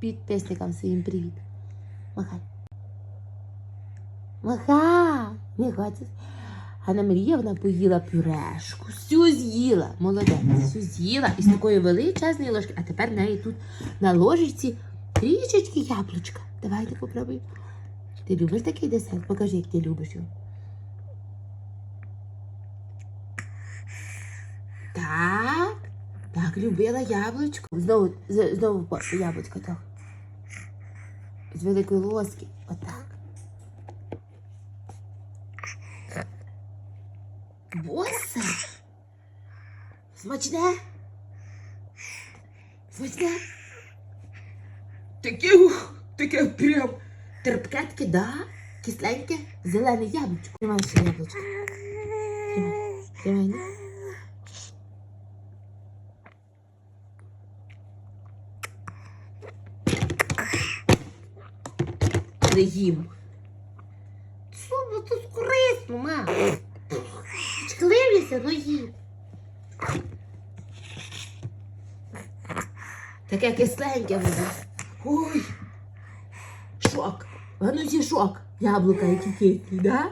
Підписникам своїм привіт. Махай. Махай. Не хочеш? Ганна Маріївна поїла пюрешку. Всю з'їла. Молодець. Всю з'їла із такої величезної ложки. А тепер в неї тут на ложечці трішечки яблучка. Давайте попробуємо. Ти любиш такий десерт? Покажи, як ти любиш його. Так. Так, любила яблучко. Знову, знову яблучко, так. З великої лоски. Отак. Боса. Смачне. Смачне. Таке, ух, таке прям. Терпке таке, да? Кисленьке, зелене яблучко. Тримай ще яблучко. Тримай. Тримай. ну. Не їм. Що, ну тут корисно, ма. Чкливіся, ну їм. Таке кисленьке буде. Ой. Шок. Воно Ганусі шок. Яблука які кислі, да?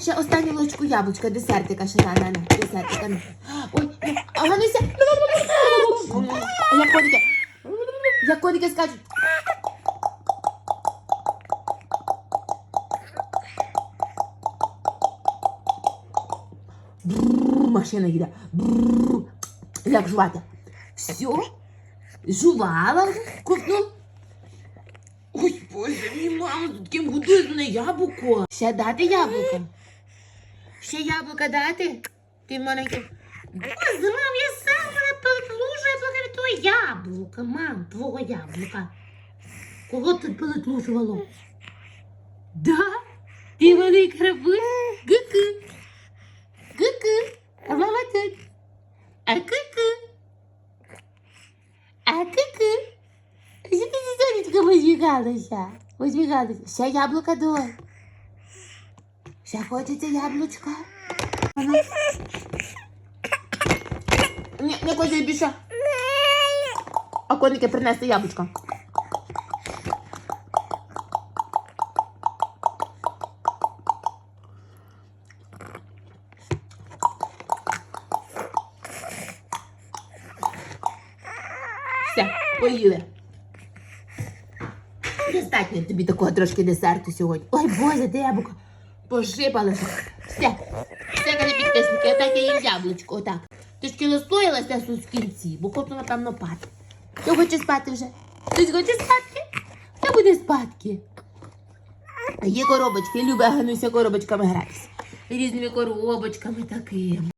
Ще останню ложку яблучка, десертика ще на, на, десертика. Ой, а Гануся. Як коники? Як коники скажуть. Машина їде. Бррр. Як жувати? Все? Жувала вже? Ой, боже, мій мама тут ким годує мене яблуко. Ще дати яблуко? Ще яблука дати? Ти маленький. Боже, мам, я сама перетлужую поки твоє яблука, мам, твого яблука. Кого ти перетлужувало? Да? Ти велика раби? Гики. Гики. А мама тут. А кики. А кики. Зі сонечка Посміхалося. Посміхалася. Ще яблука доль. Ще хочеться яблучко? Ага. Не, не козі більше. А коники принесли яблучко. Все, поїли. Достатньо тобі такого трошки десерту сьогодні. Ой, Боже, де яблуко пошипалося. Все, все каже підписники, отак я їм яблучко, отак. Трішки розстоялася тут в кінці, бо хочу, напевно, пати. Хто хоче спати вже? Хтось хоче спати? Хто буде спадки? Є коробочки, любить Гануся коробочками гратися. Різними коробочками такими.